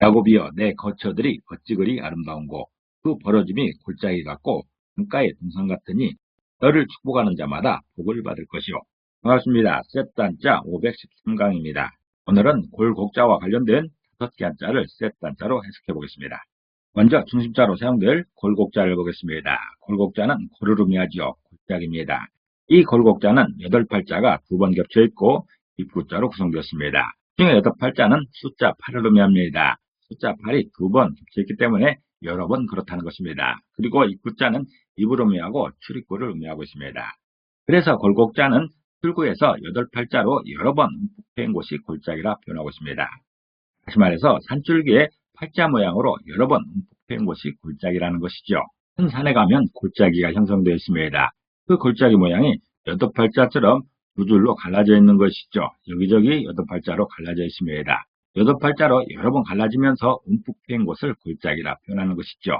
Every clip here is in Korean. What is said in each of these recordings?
야곱이여 내 거처들이 어찌 그리 아름다운고 그 벌어짐이 골짜기 같고 강가의 동산 같으니 너를 축복하는 자마다 복을 받을 것이요. 반갑습니다. 셋단자 513강입니다. 오늘은 골곡자와 관련된 다섯 개 한자를 셋단자로 해석해 보겠습니다. 먼저 중심자로 사용될 골곡자를 보겠습니다. 골곡자는 고를 의미하지요. 골짝입니다. 이 골곡자는 여덟 팔자가 두 번 겹쳐 있고 입구자로 구성되었습니다. 중에 여덟 팔자는 숫자 8을 의미합니다. 숫자 8이 두번 있기 때문에 여러 번 그렇다는 것입니다. 그리고 입구자는 입을 의미하고 출입구를 의미하고 있습니다. 그래서 골곡자는 출구에서 여덟 팔자로 여러 번 움푹 패인 곳이 골짜기라 표현하고 있습니다. 다시 말해서 산줄기에 팔자 모양으로 여러 번 움푹 패인 곳이 골짜기라는 것이죠. 큰 산에 가면 골짜기가 형성되어 있습니다. 그 골짜기 모양이 여덟 팔자처럼 두 줄로 갈라져 있는 것이죠. 여기저기 여덟 팔자로 갈라져 있습니다. 여덟 팔자로 여러 번 갈라지면서 움푹 패인 곳을 골짜기라 표현하는 것이죠.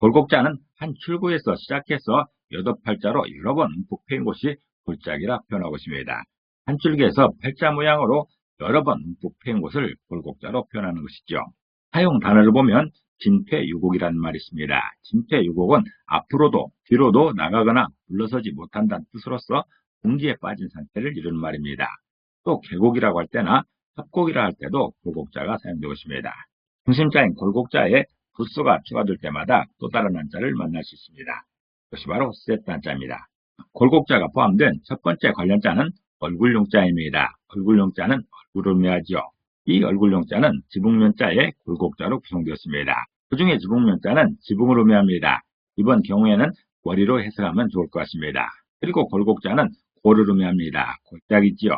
골곡자는 한 출구에서 시작해서 여덟 팔자로 여러 번 움푹 패인 곳이 골짜기라 표현하고 있습니다. 한 줄기에서 팔자 모양으로 여러 번 움푹 패인 곳을 골곡자로 표현하는 것이죠. 사용 단어를 보면 진퇴유곡이라는 말이 있습니다. 진퇴유곡은 앞으로도 뒤로도 나가거나 물러서지 못한다는 뜻으로서 궁지에 빠진 상태를 이루는 말입니다. 또 계곡이라고 할 때나 협곡이라 할 때도 골곡자가 사용되고 있습니다. 중심자인 골곡자에 부수가 추가될 때마다 또 다른 한자를 만날 수 있습니다. 이것이 바로 셋 한자입니다. 골곡자가 포함된 첫 번째 관련자는 얼굴용자입니다. 얼굴용자는 얼굴을 의미하죠. 이 얼굴용자는 지붕면자의 골곡자로 구성되었습니다. 그 중에 지붕면자는 지붕을 의미합니다. 이번 경우에는 머리로 해석하면 좋을 것 같습니다. 그리고 골곡자는 골을 의미합니다. 골짜기지요.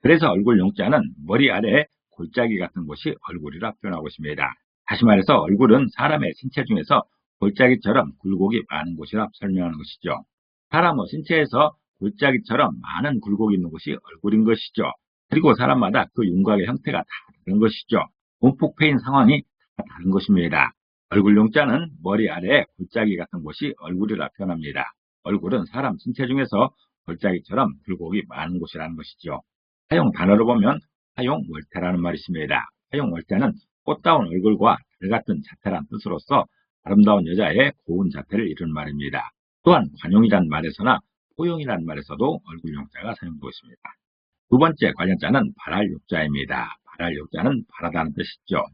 그래서 얼굴 용자는 머리 아래 골짜기 같은 곳이 얼굴이라 표현하고 있습니다. 다시 말해서 얼굴은 사람의 신체 중에서 골짜기처럼 굴곡이 많은 곳이라 설명하는 것이죠. 사람의 신체에서 골짜기처럼 많은 굴곡이 있는 곳이 얼굴인 것이죠. 그리고 사람마다 그 윤곽의 형태가 다 다른 것이죠. 움푹 패인 상황이 다 다른 것입니다. 얼굴 용자는 머리 아래에 골짜기 같은 곳이 얼굴이라 표현합니다. 얼굴은 사람 신체 중에서 골짜기처럼 굴곡이 많은 곳이라는 것이죠. 사용 단어를 보면 화용월태라는 말이 있습니다. 화용월태는 꽃다운 얼굴과 달 같은 자태란 뜻으로서 아름다운 여자의 고운 자태를 이루는 말입니다. 또한 관용이란 말에서나 포용이란 말에서도 얼굴 용자가 사용되고 있습니다. 두 번째 관련자는 발할 욕자입니다. 발할 욕자는 바라다는 뜻이죠.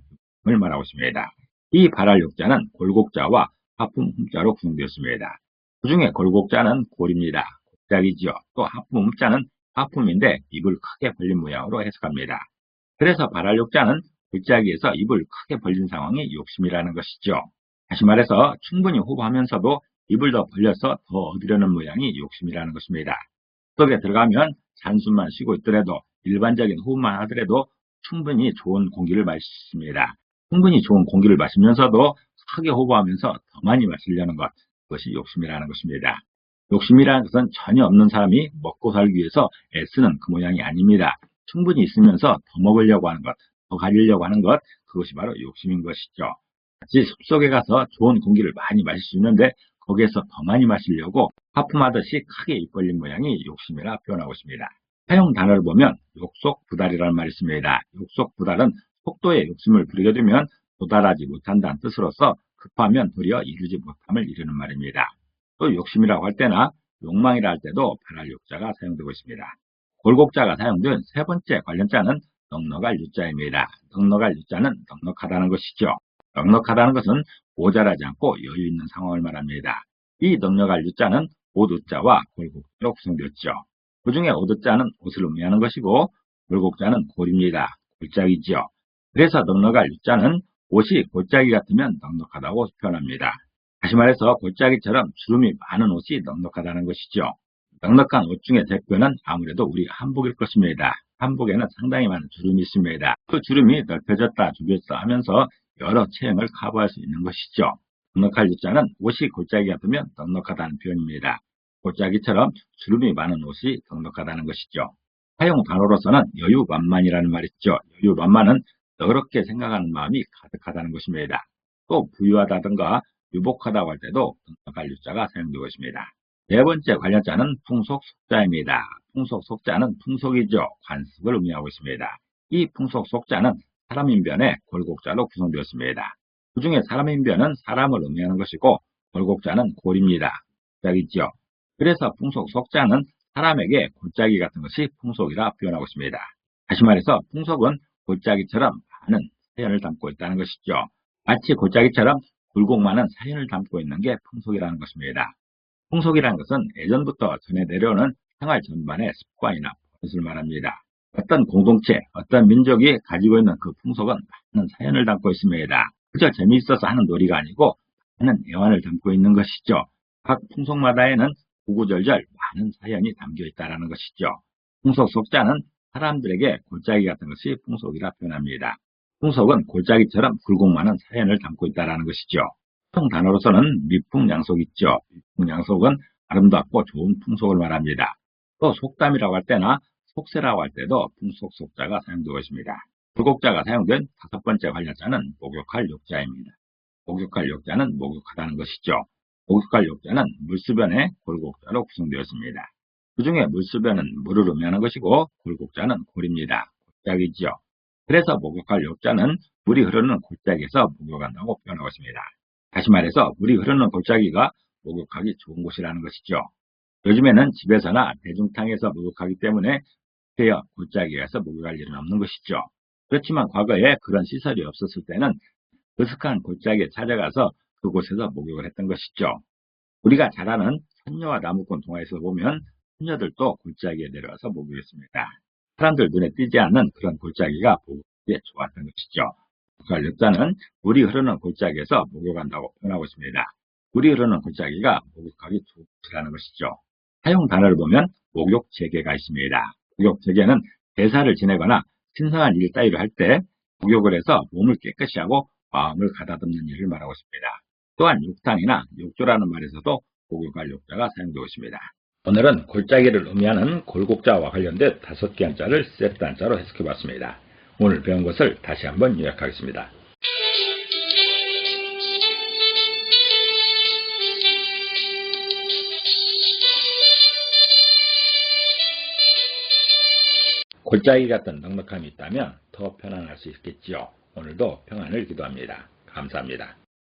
을 말하고 있습니다. 이 발할 욕자는 골곡자와 하품 흠자로 구성되었습니다. 그 중에 골곡자는 골입니다. 골짝이지요. 또 하품 흠자는 하품인데 입을 크게 벌린 모양으로 해석합니다. 그래서 발할욕자는 골짜기에서 입을 크게 벌린 상황이 욕심이라는 것이죠. 다시 말해서 충분히 호흡하면서도 입을 더 벌려서 더 얻으려는 모양이 욕심이라는 것입니다. 속에 들어가면 잔숨만 쉬고 있더라도 일반적인 호흡만 하더라도 충분히 좋은 공기를 마십니다. 충분히 좋은 공기를 마시면서도 크게 호흡하면서 더 많이 마시려는 것, 그것이 욕심이라는 것입니다. 욕심이라는 것은 전혀 없는 사람이 먹고 살기 위해서 애쓰는 그 모양이 아닙니다. 충분히 있으면서 더 먹으려고 하는 것, 더 가지려고 하는 것, 그것이 바로 욕심인 것이죠. 같이 숲속에 가서 좋은 공기를 많이 마실 수 있는데 거기에서 더 많이 마시려고 하품하듯이 크게 입 벌린 모양이 욕심이라 표현하고 있습니다. 사용 단어를 보면 욕속 부달이라는 말이 있습니다. 욕속 부달은 속도에 욕심을 부리게 되면 도달하지 못한다는 뜻으로서 급하면 도리어 이루지 못함을 이루는 말입니다. 또 욕심이라고 할 때나 욕망이라 할 때도 발할 욕자가 사용되고 있습니다. 골곡자가 사용된 세 번째 관련자는 넉넉할 유자입니다. 넉넉할 유자는 넉넉하다는 것이죠. 넉넉하다는 것은 모자라지 않고 여유 있는 상황을 말합니다. 이 넉넉할 유자는 오두자와 골곡자로 구성되었죠. 그 중에 오두자는 옷을 의미하는 것이고 골곡자는 골입니다. 골짜기지요. 그래서 넉넉할 유자는 옷이 골짜기 같으면 넉넉하다고 표현합니다. 다시 말해서 골짜기처럼 주름이 많은 옷이 넉넉하다는 것이죠. 넉넉한 옷 중에 대표는 아무래도 우리 한복일 것입니다. 한복에는 상당히 많은 주름이 있습니다. 그 주름이 넓혀졌다 좁혀졌다 하면서 여러 체형을 커버할 수 있는 것이죠. 넉넉할 유자는 옷이 골짜기 같으면 넉넉하다는 표현입니다. 골짜기처럼 주름이 많은 옷이 넉넉하다는 것이죠. 사용 단어로서는 여유만만이라는 말이 있죠. 여유만만은 너그럽게 생각하는 마음이 가득하다는 것입니다. 또 부유하다든가 유복하다고 할 때도 유자가 사용되고 있습니다. 네 번째 관련자는 풍속 속자입니다. 풍속 속자는 풍속이죠. 관습을 의미하고 있습니다. 이 풍속 속자는 사람 인변의 골곡자로 구성되었습니다. 그 중에 사람 인변은 사람을 의미하는 것이고 골곡자는 골입니다. 골짜기지요. 그래서 풍속 속자는 사람에게 골짜기 같은 것이 풍속이라 표현하고 있습니다. 다시 말해서 풍속은 골짜기처럼 많은 사연을 담고 있다는 것이죠. 마치 골짜기처럼 굴곡 많은 사연을 담고 있는 게 풍속이라는 것입니다. 풍속이라는 것은 예전부터 전해 내려오는 생활 전반의 습관이나 버릇을 말합니다. 어떤 공동체, 어떤 민족이 가지고 있는 그 풍속은 많은 사연을 담고 있습니다. 그저 재미있어서 하는 놀이가 아니고 많은 애환을 담고 있는 것이죠. 각 풍속마다에는 구구절절 많은 사연이 담겨 있다는 것이죠. 풍속 속자는 사람들에게 골짜기 같은 것이 풍속이라 표현합니다. 풍속은 골짜기처럼 굴곡 많은 사연을 담고 있다는 것이죠. 통 단어로서는 미풍양속 있죠. 미풍양속은 아름답고 좋은 풍속을 말합니다. 또 속담이라고 할 때나 속세라고 할 때도 풍속 속자가 사용되고 있습니다. 굴곡자가 사용된 다섯 번째 관련자는 목욕할 욕자입니다. 목욕할 욕자는 목욕하다는 것이죠. 목욕할 욕자는 물수변의 골곡자로 구성되었습니다. 그 중에 물수변은 물을 의미하는 것이고 골곡자는 골입니다. 골짜기죠. 그래서 목욕할 욕자는 물이 흐르는 골짜기에서 목욕한다고 표현하고 있습니다. 다시 말해서 물이 흐르는 골짜기가 목욕하기 좋은 곳이라는 것이죠. 요즘에는 집에서나 대중탕에서 목욕하기 때문에 회여 골짜기에서 목욕할 일은 없는 것이죠. 그렇지만 과거에 그런 시설이 없었을 때는 으슥한 골짜기에 찾아가서 그곳에서 목욕을 했던 것이죠. 우리가 잘 아는 선녀와 나무꾼 동화에서 보면 선녀들도 골짜기에 내려와서 목욕했습니다. 사람들 눈에 띄지 않는 그런 골짜기가 보기에 좋았던 것이죠. 역자는 물이 흐르는 골짜기에서 목욕한다고 표현하고 있습니다. 물이 흐르는 골짜기가 목욕하기 곳이라는 것이죠. 사용 단어를 보면 목욕 재개가 있습니다. 목욕 재개는 대사를 지내거나 신성한 일 따위를 할 때 목욕을 해서 몸을 깨끗이 하고 마음을 가다듬는 일을 말하고 있습니다. 또한 욕탕이나 욕조라는 말에서도 목욕할 욕자가 사용되고 있습니다. 오늘은 골짜기를 의미하는 골곡자와 관련된 다섯 개 한자를 세트 한자로 해석해 봤습니다. 오늘 배운 것을 다시 한번 요약하겠습니다. 골짜기 같은 넉넉함이 있다면 더 편안할 수 있겠지요. 오늘도 평안을 기도합니다. 감사합니다.